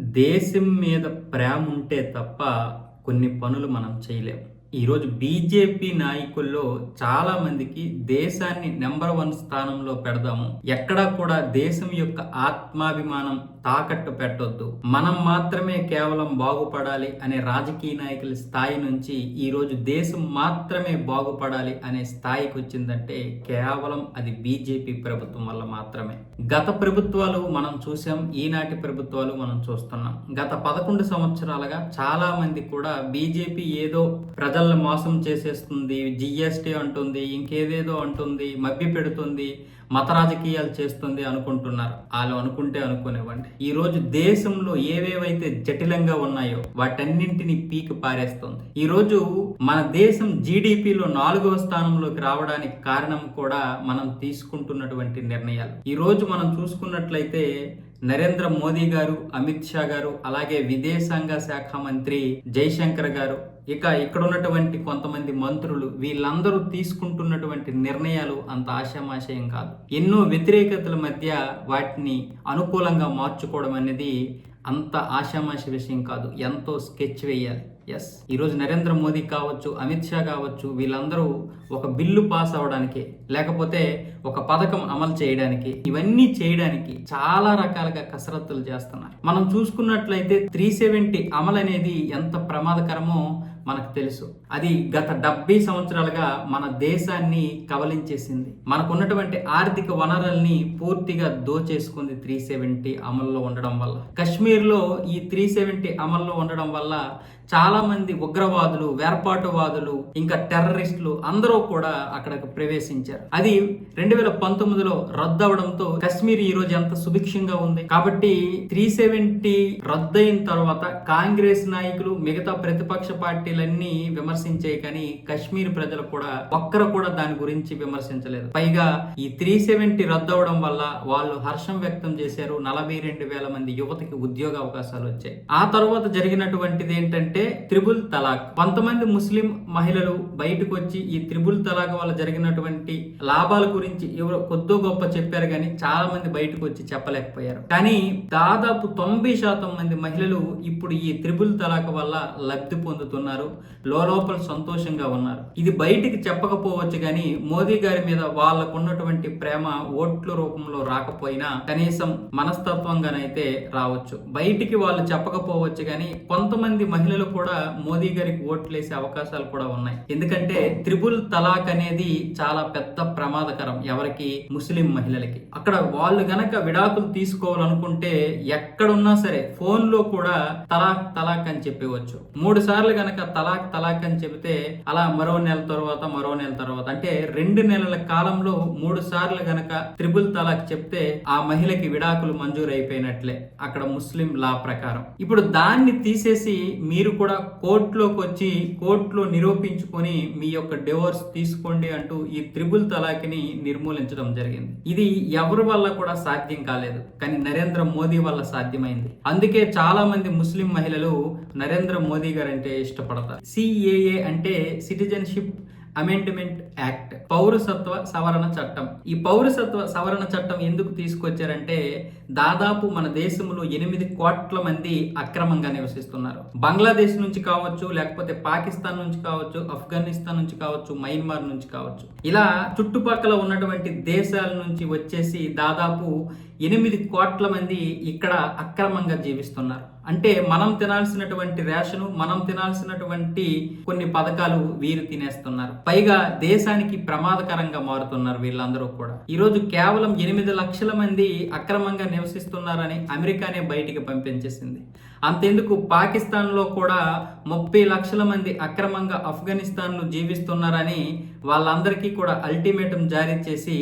దేశం మీద ప్రేమ ఉంటే తప్ప కొన్ని పనులు మనం చేయలేం. ఈరోజు బీజేపీ నాయకుల్లో చాలా మందికి దేశాన్ని నెంబర్ వన్ స్థానంలో పెడదాము. ఎక్కడా కూడా దేశం యొక్క ఆత్మాభిమానం తాకట్టు పెట్టొద్దు. మనం మాత్రమే కేవలం బాగుపడాలి అనే రాజకీయ నాయకుల స్థాయి నుంచి ఈరోజు దేశం మాత్రమే బాగుపడాలి అనే స్థాయికి వచ్చిందంటే కేవలం అది బీజేపీ ప్రభుత్వం వల్ల మాత్రమే. గత ప్రభుత్వాలు మనం చూసాం ఈనాటి ప్రభుత్వాలు మనం చూస్తున్నాం. గత పదకొండు సంవత్సరాలుగా చాలా మంది కూడా బీజేపీ ఏదో ప్రజలను మోసం చేసేస్తుంది జిఎస్టీ అంటుంది ఇంకేదేదో అంటుంది మభ్య పెడుతుంది మత రాజకీయాలు చేస్తుంది అనుకుంటున్నారు. వాళ్ళు అనుకుంటే అనుకునేవ్వండి. ఈ రోజు దేశంలో ఏవేవైతే జటిలంగా ఉన్నాయో వాటన్నింటిని పీకి పారేస్తుంది. ఈ రోజు మన దేశం జీడిపిలో నాలుగవ స్థానంలోకి రావడానికి కారణం కూడా మనం తీసుకుంటున్నటువంటి నిర్ణయాలు. ఈ రోజు మనం చూసుకున్నట్లయితే నరేంద్ర మోదీ గారు అమిత్ షా గారు అలాగే విదేశాంగ శాఖ మంత్రి జైశంకర్ గారు ఇక ఇక్కడ ఉన్నటువంటి కొంతమంది మంత్రులు వీళ్ళందరూ తీసుకుంటున్నటువంటి నిర్ణయాలు అంత ఆశామాశయం కాదు. ఎన్నో వ్యతిరేకతల మధ్య వాటిని అనుకూలంగా మార్చుకోవడం అనేది అంత ఆశామాష విషయం కాదు. ఎంతో స్కెచ్ వేయాలి. ఎస్ ఈరోజు నరేంద్ర మోదీ కావచ్చు అమిత్ షా కావచ్చు వీళ్ళందరూ ఒక బిల్లు పాస్ అవడానికి లేకపోతే ఒక పథకం అమలు చేయడానికి ఇవన్నీ చేయడానికి చాలా రకాలుగా కసరత్తులు చేస్తున్నారు. మనం చూసుకున్నట్లయితే త్రీ సెవెంటీ అమలు అనేది ఎంత ప్రమాదకరమో మనకు తెలుసు. అది గత డెబ్బై సంవత్సరాలుగా మన దేశాన్ని కవలించేసింది. మనకున్నటువంటి ఆర్థిక వనరుల్ని పూర్తిగా దోచేసుకుంది త్రీ సెవెంటీ అమల్లో ఉండడం వల్ల. కశ్మీర్లో ఈ త్రీ సెవెంటీ అమల్లో ఉండడం వల్ల చాలా మంది ఉగ్రవాదులు వేర్పాటువాదులు ఇంకా టెర్రరిస్టులు అందరూ కూడా అక్కడికి ప్రవేశించారు. అది రెండు వేల పంతొమ్మిదిలో రద్దు అవడంతో కశ్మీర్ ఈ రోజు ఎంత సుభిక్షంగా ఉంది. కాబట్టి త్రీ సెవెంటీ రద్దయిన తర్వాత కాంగ్రెస్ నాయకులు మిగతా ప్రతిపక్ష పార్టీలన్నీ విమర్శించే కానీ కశ్మీర్ ప్రజలు కూడా ఒక్కరు కూడా దాని గురించి విమర్శించలేదు. పైగా ఈ త్రీ సెవెంటీ రద్దు అవడం వల్ల వాళ్ళు హర్షం వ్యక్తం చేశారు. నలభై రెండు వేల మంది యువతకి ఉద్యోగ అవకాశాలు వచ్చాయి. ఆ తర్వాత జరిగినటువంటిది ఏంటంటే త్రిబుల్ తలాక్. కొంతమంది ముస్లిం మహిళలు బయటకు వచ్చి ఈ త్రిబుల్ తలాక్ వల్ల జరిగినటువంటి లాభాల గురించి ఎవరో కొద్దో గొప్ప చెప్పారు కానీ చాలా మంది బయటకు వచ్చి చెప్పలేకపోయారు. కానీ దాదాపు తొంభై శాతం మంది మహిళలు ఇప్పుడు ఈ త్రిబుల్ తలాక్ వల్ల లబ్ధి పొందుతున్నారు. లోపల సంతోషంగా ఉన్నారు. ఇది బయటికి చెప్పకపోవచ్చు కానీ మోదీ గారి మీద వాళ్ళకు ఉన్నటువంటి ప్రేమ ఓట్ల రూపంలో రాకపోయినా కనీసం మనస్తత్వంగానైతే రావచ్చు. బయటికి వాళ్ళు చెప్పకపోవచ్చు కానీ కొంతమంది మహిళలు కూడా మోదీ గారికి ఓట్లు వేసే అవకాశాలు కూడా ఉన్నాయి. ఎందుకంటే త్రిబుల్ తలాక్ అనేది చాలా పెద్ద ప్రమాదకరం ఎవరికి? ముస్లిం మహిళలకి. అక్కడ వాళ్ళు గనక విడాకులు తీసుకోవాలనుకుంటే ఎక్కడున్నా సరే ఫోన్లో కూడా తలాక్ తలాక్ అని చెప్పవచ్చు. మూడు సార్లు గనక తలాక్ తలాక్ అని చెబితే అలా మరో నెల తర్వాత మరో నెల తర్వాత. అంటే రెండు నెలల కాలంలో మూడు సార్లు గనక త్రిబుల్ తలాక్ చెప్తే ఆ మహిళకి విడాకులు మంజూరు అయిపోయినట్లే అక్కడ ముస్లిం లా ప్రకారం. ఇప్పుడు దాన్ని తీసేసి మీరు కూడా కోర్టులోకి వచ్చి కోర్టులో నిరూపించుకొని మీ యొక్క డివోర్స్ తీసుకోండి అంటూ ఈ త్రిబుల్ తలాక్ని నిర్మూలించడం జరిగింది. ఇది ఎవరి వల్ల కూడా సాధ్యం కాలేదు. కానీ నరేంద్ర మోదీ వల్ల సాధ్యమైంది. అందుకే చాలా మంది ముస్లిం మహిళలు నరేంద్ర మోదీ గారంటే ఇష్టపడతారు ఇష్టపడతారు సిఏఏ అంటే సిటిజన్షిప్ అమెండ్మెంట్ యాక్ట్ పౌరసత్వ సవరణ చట్టం. ఈ పౌరసత్వ సవరణ చట్టం ఎందుకు తీసుకొచ్చారంటే దాదాపు మన దేశంలో ఎనిమిది కోట్ల మంది అక్రమంగా నివసిస్తున్నారు. బంగ్లాదేశ్ నుంచి కావచ్చు లేకపోతే పాకిస్తాన్ నుంచి కావచ్చు ఆఫ్ఘనిస్తాన్ నుంచి కావచ్చు మయన్మార్ నుంచి కావచ్చు. ఇలా చుట్టుపక్కల ఉన్నటువంటి దేశాల నుంచి వచ్చేసి దాదాపు ఎనిమిది కోట్ల మంది ఇక్కడ అక్రమంగా జీవిస్తున్నారు. అంటే మనం తినాల్సినటువంటి రేషను మనం తినాల్సినటువంటి కొన్ని పథకాలు వీరు తినేస్తున్నారు. పైగా దేశానికి ప్రమాదకరంగా మారుతున్నారు వీళ్ళందరూ కూడా. ఈరోజు కేవలం ఎనిమిది లక్షల మంది అక్రమంగా నివసిస్తున్నారని అమెరికానే బయటికి పంపించేసింది. అంతెందుకు పాకిస్తాన్లో కూడా ముప్పై లక్షల మంది అక్రమంగా ఆఫ్ఘనిస్తాన్లో జీవిస్తున్నారని వాళ్ళందరికీ కూడా అల్టిమేటం జారీ చేసి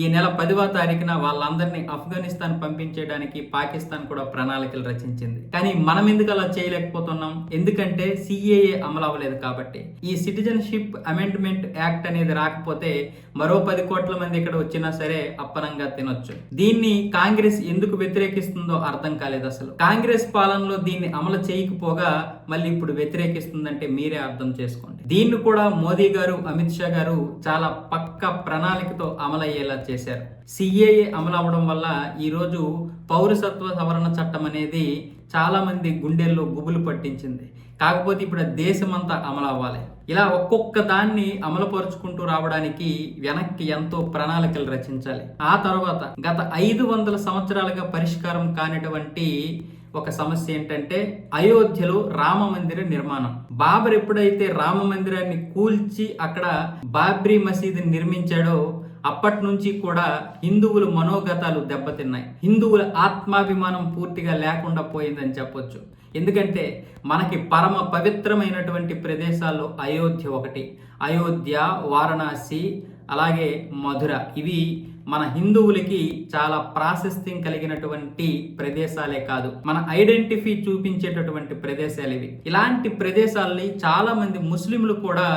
ఈ నెల పదివ తారీఖున వాళ్ళందరినీ ఆఫ్ఘనిస్తాన్ పంపించేయడానికి పాకిస్తాన్ కూడా ప్రణాళికలు రచించింది. కానీ మనం ఎందుకు అలా చేయలేకపోతున్నాం? ఎందుకంటే సిఏఏ అమలు అవ్వలేదు కాబట్టి. ఈ సిటిజన్షిప్ అమెండ్మెంట్ యాక్ట్ అనేది రాకపోతే మరో పది కోట్ల మంది ఇక్కడ వచ్చినా సరే అప్పనంగా తినొచ్చు. దీన్ని కాంగ్రెస్ ఎందుకు వ్యతిరేకిస్తుందో అర్థం కాలేదు అసలు. కాంగ్రెస్ పాలనలో దీన్ని అమలు చేయకపోగా మళ్ళీ ఇప్పుడు వ్యతిరేకిస్తుందంటే మీరే అర్థం చేసుకోండి. దీన్ని కూడా మోదీ గారు అమిత్ షా గారు చాలా పక్క ప్రణాళికతో అమలయ్యేలా చేశారు. సిఏఏ అమలు అవడం వల్ల ఈరోజు పౌరసత్వ సవరణ చట్టం అనేది చాలామంది గుండెల్లో గుబులు పట్టించింది. కాకపోతే ఇప్పుడు దేశమంతా అమలు అవ్వాలి ఇలా ఒక్కొక్క దాన్ని అమలుపరుచుకుంటూ రావడానికి వెనక్కి ఎంతో ప్రణాళికలు రచించాలి. ఆ తర్వాత గత ఐదు వందల సంవత్సరాలుగా పరిష్కారం కానిటువంటి ఒక సమస్య ఏంటంటే అయోధ్యలో రామ మందిర నిర్మాణం. బాబర్ ఎప్పుడైతే రామ మందిరాన్ని కూల్చి అక్కడ బాబ్రీ మసీదుని నిర్మించాడో అప్పటి నుంచి కూడా హిందువుల మనోగతాలు దెబ్బతిన్నాయి. హిందువుల ఆత్మాభిమానం పూర్తిగా లేకుండా పోయిందని చెప్పొచ్చు. ఎందుకంటే మనకి పరమ పవిత్రమైనటువంటి ప్రదేశాల్లో అయోధ్య ఒకటి. అయోధ్య వారణాసి అలాగే మధుర. ఇవి మన హిందువులకి చాలా ప్రాశస్త్యం కలిగినటువంటి ప్రదేశాలే కాదు. మన ఐడెంటిఫై చూపించేటటువంటి ప్రదేశాలు ఇవి. ఇలాంటి ప్రదేశాలని చాలా మంది ముస్లింలు కూడా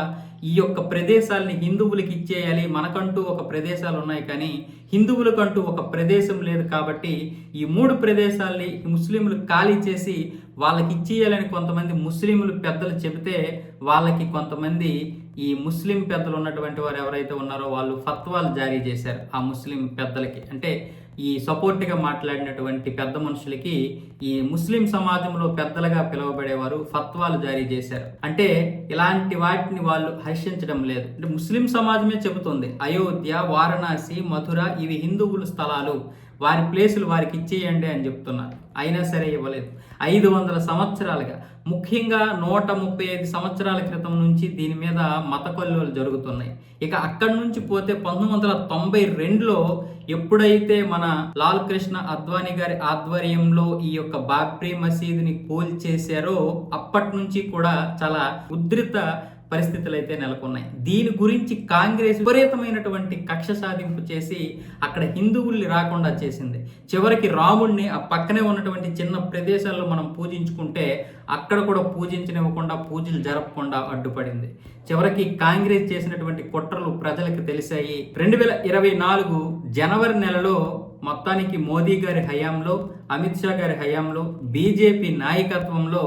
ఈ యొక్క ప్రదేశాలని హిందువులకి ఇచ్చేయాలి. మనకంటూ ఒక ప్రదేశాలు ఉన్నాయి కానీ హిందువులకంటూ ఒక ప్రదేశం లేదు కాబట్టి ఈ మూడు ప్రదేశాల్ని ముస్లింలు ఖాళీ చేసి వాళ్ళకి ఇచ్చేయాలని కొంతమంది ముస్లింలు పెద్దలు చెబితే వాళ్ళకి కొంతమంది ఈ ముస్లిం పెద్దలు ఉన్నటువంటి వారు ఎవరైతే ఉన్నారో వాళ్ళు ఫత్వాలు జారీ చేశారు ఆ ముస్లిం పెద్దలకి. అంటే ఈ సపోర్ట్గా మాట్లాడినటువంటి పెద్ద మనుషులకి ఈ ముస్లిం సమాజంలో పెద్దలుగా పిలువబడేవారు ఫత్వాలు జారీ చేశారు. అంటే ఇలాంటి వాటిని వాళ్ళు హర్షించడం లేదు. అంటే ముస్లిం సమాజమే చెబుతుంది అయోధ్య వారణాసి మధుర ఇవి హిందువుల స్థలాలు. వారి ప్లేసులు వారికి ఇచ్చేయండి అని చెప్తున్నారు. అయినా సరే ఇవ్వలేదు. ఐదు వందల సంవత్సరాలుగా ముఖ్యంగా నూట ముప్పై ఐదు సంవత్సరాల క్రితం నుంచి దీని మీద మత కొల్లులు జరుగుతున్నాయి. ఇక అక్కడి నుంచి పోతే పంతొమ్మిది వందల తొంభై రెండులో ఎప్పుడైతే మన లాల్ కృష్ణ అద్వానీ గారి ఆధ్వర్యంలో ఈ యొక్క బాబ్రీ మసీదుని కూల్చేశారో అప్పటి నుంచి కూడా చాలా ఉధృత పరిస్థితులు అయితే నెలకొన్నాయి. దీని గురించి కాంగ్రెస్ విపరీతమైనటువంటి కక్ష సాధింపు చేసి అక్కడ హిందువుల్ని రాకుండా చేసింది. చివరికి రాముణ్ణి ఆ పక్కనే ఉన్నటువంటి చిన్న ప్రదేశాల్లో మనం పూజించుకుంటే అక్కడ కూడా పూజించనివ్వకుండా పూజలు జరపకుండా అడ్డుపడింది. చివరికి కాంగ్రెస్ చేసినటువంటి కుట్రలు ప్రజలకు తెలిసాయి. రెండు వేల ఇరవై నాలుగు జనవరి నెలలో మొత్తానికి మోదీ గారి హయాంలో అమిత్ షా గారి హయాంలో బీజేపీ నాయకత్వంలో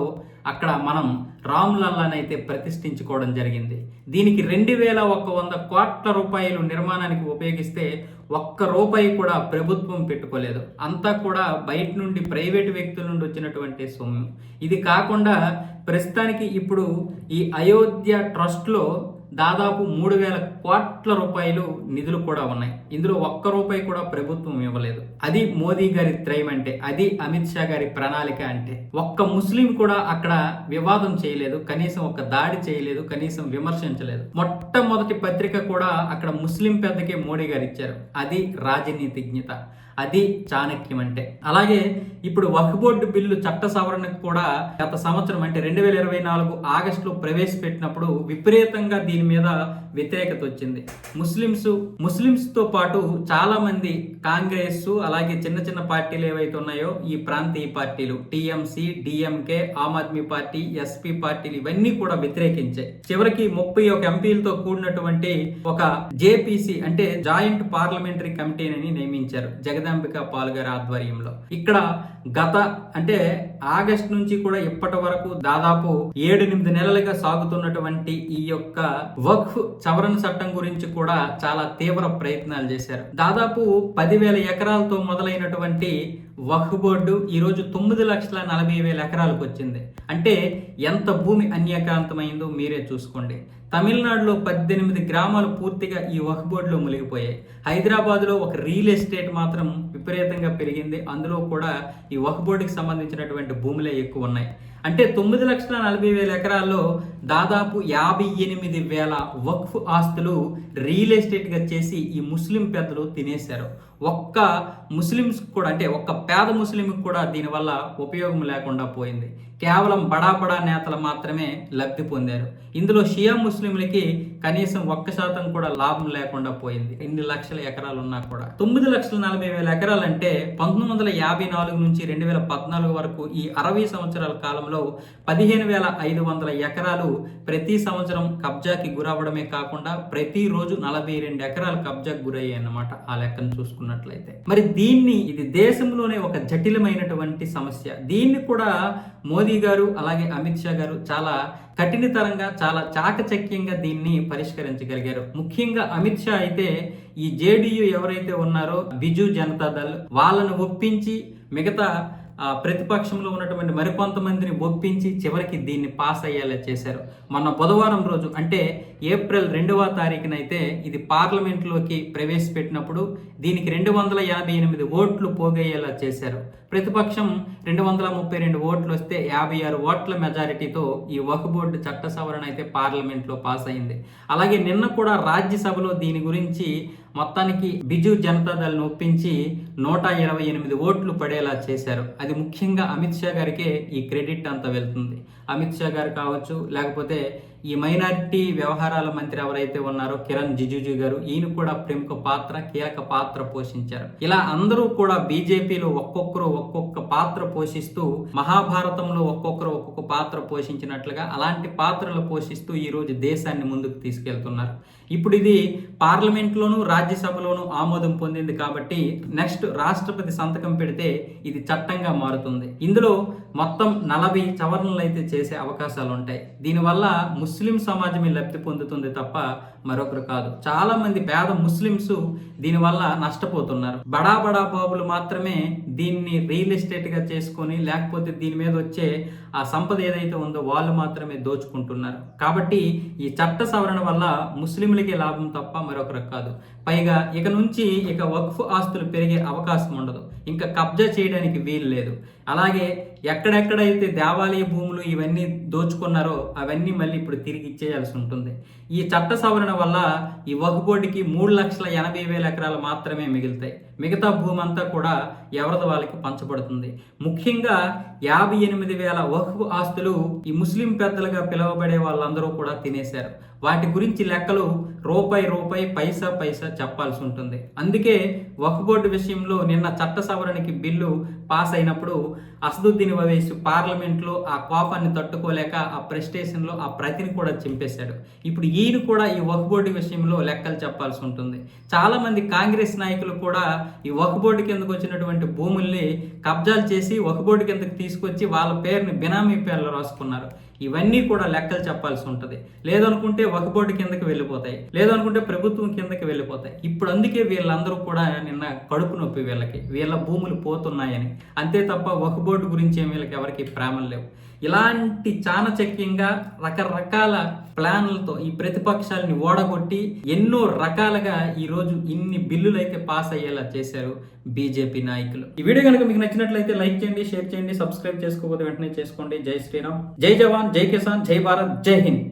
అక్కడ మనం రామ్లల్లాని అయితే ప్రతిష్ఠించుకోవడం జరిగింది. దీనికి రెండు వేల ఒక వంద కోట్ల రూపాయలు నిర్మాణానికి ఉపయోగిస్తే ఒక్క రూపాయి కూడా ప్రభుత్వం పెట్టుకోలేదు. అంతా కూడా బయట నుండి ప్రైవేటు వ్యక్తుల నుండి వచ్చినటువంటి సొమ్ము. ఇది కాకుండా ప్రస్తుతానికి ఇప్పుడు ఈ అయోధ్య ట్రస్ట్లో దాదాపు మూడు వేల కోట్ల రూపాయలు నిధులు కూడా ఉన్నాయి. ఇందులో ఒక్క రూపాయి కూడా ప్రభుత్వం ఇవ్వలేదు. అది మోదీ గారి త్రయం అంటే అది అమిత్ షా గారి ప్రణాళిక అంటే. ఒక్క ముస్లిం కూడా అక్కడ వివాదం చేయలేదు కనీసం ఒక దాడి చేయలేదు కనీసం విమర్శించలేదు. మొట్టమొదటి పత్రిక కూడా అక్కడ ముస్లిం పెద్దకే మోడీ గారు ఇచ్చారు. అది రాజనీతిజ్ఞత. అది చాణక్యం అంటే. అలాగే ఇప్పుడు వక్ఫ్ బోర్డు బిల్లు చట్ట సవరణకు కూడా గత సంవత్సరం అంటే రెండు వేల ఇరవై నాలుగు ఆగస్టులో ప్రవేశపెట్టినప్పుడు విపరీతంగా దీని మీద వ్యతిరేకత వచ్చింది. ముస్లిమ్స్ ముస్లిమ్స్తో పాటు చాలామంది కాంగ్రెస్ అలాగే చిన్న చిన్న పార్టీలు ఏవైతే ఉన్నాయో ఈ ప్రాంతీయ పార్టీలు TMC DMK Aam Aadmi party SP పార్టీలు ఇవన్నీ కూడా వ్యతిరేకించాయి. చివరికి ముప్పై ఒక ఎంపీలతో కూడినటువంటి ఒక జేపీసీ అంటే జాయింట్ పార్లమెంటరీ కమిటీని నియమించారు జగదాంబిక పాల్ గారి ఆధ్వర్యంలో. ఇక్కడ గత అంటే ఆగస్ట్ నుంచి కూడా ఇప్పటి వరకు దాదాపు ఏడు ఎనిమిది నెలలుగా సాగుతున్నటువంటి ఈ యొక్క వక్ఫ్ సవరణ చట్టం గురించి కూడా చాలా తీవ్ర ప్రయత్నాలు చేశారు. దాదాపు పదివేల ఎకరాలతో మొదలైనటువంటి వక్ఫ్ బోర్డు ఈరోజు తొమ్మిది లక్షల నలభై వేల ఎకరాలకు వచ్చింది. అంటే ఎంత భూమి అన్యాక్రాంతమైందో మీరే చూసుకోండి. తమిళనాడులో పద్దెనిమిది గ్రామాలు పూర్తిగా ఈ వక్ఫ్ బోర్డులో మునిగిపోయాయి. హైదరాబాద్లో ఒక రియల్ ఎస్టేట్ మాత్రం విపరీతంగా పెరిగింది. అందులో కూడా ఈ వక్ఫ్ బోర్డుకి సంబంధించినటువంటి భూములే ఎక్కువ ఉన్నాయి. అంటే తొమ్మిది లక్షల నలభై వేల ఎకరాల్లో దాదాపు యాభై ఎనిమిది వేల వక్ఫ్ ఆస్తులు రియల్ ఎస్టేట్గా చేసి ఈ ముస్లిం పెద్దలు తినేశారు. ఒక్క ముస్లిమ్స్ కూడా అంటే ఒక్క పేద ముస్లింకి కూడా దీనివల్ల ఉపయోగం లేకుండా పోయింది. కేవలం బడా బడా నేతలు మాత్రమే లబ్ధి పొందారు. ఇందులో షియా ముస్లింలకి కనీసం ఒక్క శాతం కూడా లాభం లేకుండా పోయింది. ఎన్ని లక్షల ఎకరాలు ఉన్నా కూడా. తొమ్మిది లక్షల నలభై వేల ఎకరాలు అంటే పంతొమ్మిది వందల యాభై నాలుగు నుంచి రెండు వేల పద్నాలుగు వరకు ఈ అరవై సంవత్సరాల కాలంలో పదిహేను వేల ఐదు వందల ఎకరాలు ప్రతి సంవత్సరం కబ్జాకి గురవ్వడమే కాకుండా ప్రతిరోజు నలభై రెండు ఎకరాలు కబ్జాకి గురయ్యాయి అన్నమాట ఆ లెక్కను చూసుకున్నట్లయితే. మరి దీన్ని ఇది దేశంలోనే ఒక జటిలమైనటువంటి సమస్య. దీన్ని కూడా మోదీ గారు అలాగే అమిత్ షా గారు చాలా కఠినతరంగా చాలా చాకచక్యంగా దీన్ని పరిష్కరించగలిగారు. ముఖ్యంగా అమిత్ షా అయితే ఈ జేడీయూ ఎవరైతే ఉన్నారో బిజు జనతా దళ్ వాళ్ళను ఒప్పించి మిగతా ప్రతిపక్షంలో ఉన్నటువంటి మరికొంతమందిని ఒప్పించి చివరికి దీన్ని పాస్ అయ్యేలా చేశారు. మొన్న బుధవారం రోజు అంటే ఏప్రిల్ రెండవ తారీఖునైతే ఇది పార్లమెంట్లోకి ప్రవేశపెట్టినప్పుడు దీనికి రెండు వందల యాభై ఎనిమిది ఓట్లు పోగయ్యేలా చేశారు. ప్రతిపక్షం రెండు వందల ముప్పై రెండు ఓట్లు వస్తే యాభై ఆరు ఓట్ల మెజారిటీతో ఈ వక్ బోర్డు చట్ట సవరణ అయితే పార్లమెంట్లో పాస్ అయింది. అలాగే నిన్న కూడా రాజ్యసభలో దీని గురించి మొత్తానికి బిజు జనతాదళ్ను ఒప్పించి నూట ఇరవై ఎనిమిది ఓట్లు పడేలా చేశారు. అది ముఖ్యంగా అమిత్ షా గారికే ఈ క్రెడిట్ అంతా వెళ్తుంది. అమిత్ షా గారు కావచ్చు లేకపోతే ఈ మైనారిటీ వ్యవహారాల మంత్రి ఎవరైతే ఉన్నారో కిరణ్ జిజుజు గారు ఈయన కూడా ప్రముఖ పాత్ర కీలక పాత్ర పోషించారు. ఇలా అందరూ కూడా బీజేపీలో ఒక్కొక్కరు ఒక్కొక్క పాత్ర పోషిస్తూ మహాభారతంలో ఒక్కొక్కరు ఒక్కొక్క పాత్ర పోషించినట్లుగా అలాంటి పాత్రలు పోషిస్తూ ఈ రోజు దేశాన్ని ముందుకు తీసుకెళ్తున్నారు. ఇప్పుడు ఇది పార్లమెంట్లోనూ రాజ్యసభలోనూ ఆమోదం పొందింది కాబట్టి నెక్స్ట్ రాష్ట్రపతి సంతకం పెడితే ఇది చట్టంగా మారుతుంది. ఇందులో మొత్తం నలభై సవరణలు అయితే చేసే అవకాశాలు ఉంటాయి దీనివల్ల ముస్లిం ముస్లిం సమాజమే లబ్ధి పొందుతుంది తప్ప మరొకరు కాదు. చాలా మంది పేద ముస్లిమ్స్ దీనివల్ల నష్టపోతున్నారు. బడా బడా బాబులు మాత్రమే దీన్ని రియల్ ఎస్టేట్గా చేసుకొని లేకపోతే దీని మీద వచ్చే ఆ సంపద ఏదైతే ఉందో వాళ్ళు మాత్రమే దోచుకుంటున్నారు. కాబట్టి ఈ చట్ట సవరణ వల్ల ముస్లింలకే లాభం తప్ప మరొకరు కాదు. పైగా ఇక నుంచి ఇక వక్ఫ్ ఆస్తులు పెరిగే అవకాశం ఉండదు. ఇంకా కబ్జా చేయడానికి వీలు లేదు. అలాగే ఎక్కడెక్కడైతే దేవాలయ భూములు ఇవన్నీ దోచుకున్నారో అవన్నీ మళ్ళీ ఇప్పుడు తిరిగి ఇచ్చేయాల్సి ఉంటుంది. ఈ చట్ట సవరణ వల్ల ఈ వక్ఫ్ బోర్డుకి మూడు లక్షల ఎనభై వేల ఎకరాలు మాత్రమే మిగులుతాయి. మిగతా భూమంతా కూడా ఎవరిది వాళ్ళకి పంచబడుతుంది. ముఖ్యంగా యాభై ఎనిమిది వేల వక్ఫ్ ఆస్తులు ఈ ముస్లిం పెద్దలుగా పిలువబడే వాళ్ళందరూ కూడా తినేశారు. వాటి గురించి లెక్కలు రూపాయి రూపాయి పైసా పైసా చెప్పాల్సి ఉంటుంది. అందుకే వక్ఫ్ బోర్డు విషయంలో నిన్న చట్ట సవరణకి బిల్లు పాస్ అయినప్పుడు అసదుద్దీన్ ఓవైసీ పార్లమెంట్లో ఆ కోపాన్ని తట్టుకోలేక ఆ ప్రెస్టేషన్లో ఆ ప్రతిని కూడా చింపేశాడు. ఇప్పుడు ఈయన కూడా ఈ వక్ఫ్ బోర్డు విషయంలో లెక్కలు చెప్పాల్సి ఉంటుంది. చాలామంది కాంగ్రెస్ నాయకులు కూడా ఈ వక్ఫ్ బోర్డు కిందకు వచ్చినటువంటి భూముల్ని కబ్జాలు చేసి ఒక బోర్డు కిందకి తీసుకొచ్చి వాళ్ళ పేరుని బినామీ పేర్లు రాసుకున్నారు. ఇవన్నీ కూడా లెక్కలు చెప్పాల్సి ఉంటుంది. లేదనుకుంటే ఒక బోర్డు కిందకి వెళ్ళిపోతాయి. లేదనుకుంటే ప్రభుత్వం కిందకి వెళ్ళిపోతాయి. ఇప్పుడు అందుకే వీళ్ళందరూ కూడా నిన్న కడుపు నొప్పి వీళ్ళకి. వీళ్ళ భూములు పోతున్నాయని. అంతే తప్ప ఒక బోర్డు గురించి వీళ్ళకి ఎవరికి ప్రేమలు లేవు. ఇలాంటి చానచక్యంగా రకరకాల ప్లాన్లతో ఈ ప్రతిపక్షాలని ఓడగొట్టి ఎన్నో రకాలుగా ఈ రోజు ఇన్ని బిల్లులు అయితే పాస్ అయ్యేలా చేశారు బీజేపీ నాయకులు. ఈ వీడియో కనుక మీకు నచ్చినట్లయితే లైక్ చేయండి షేర్ చేయండి సబ్స్క్రైబ్ చేసుకోకపోతే వెంటనే చేసుకోండి. జై శ్రీరామ్. జై జవాన్. జై కిసాన్ జై భారత్ జై హింద్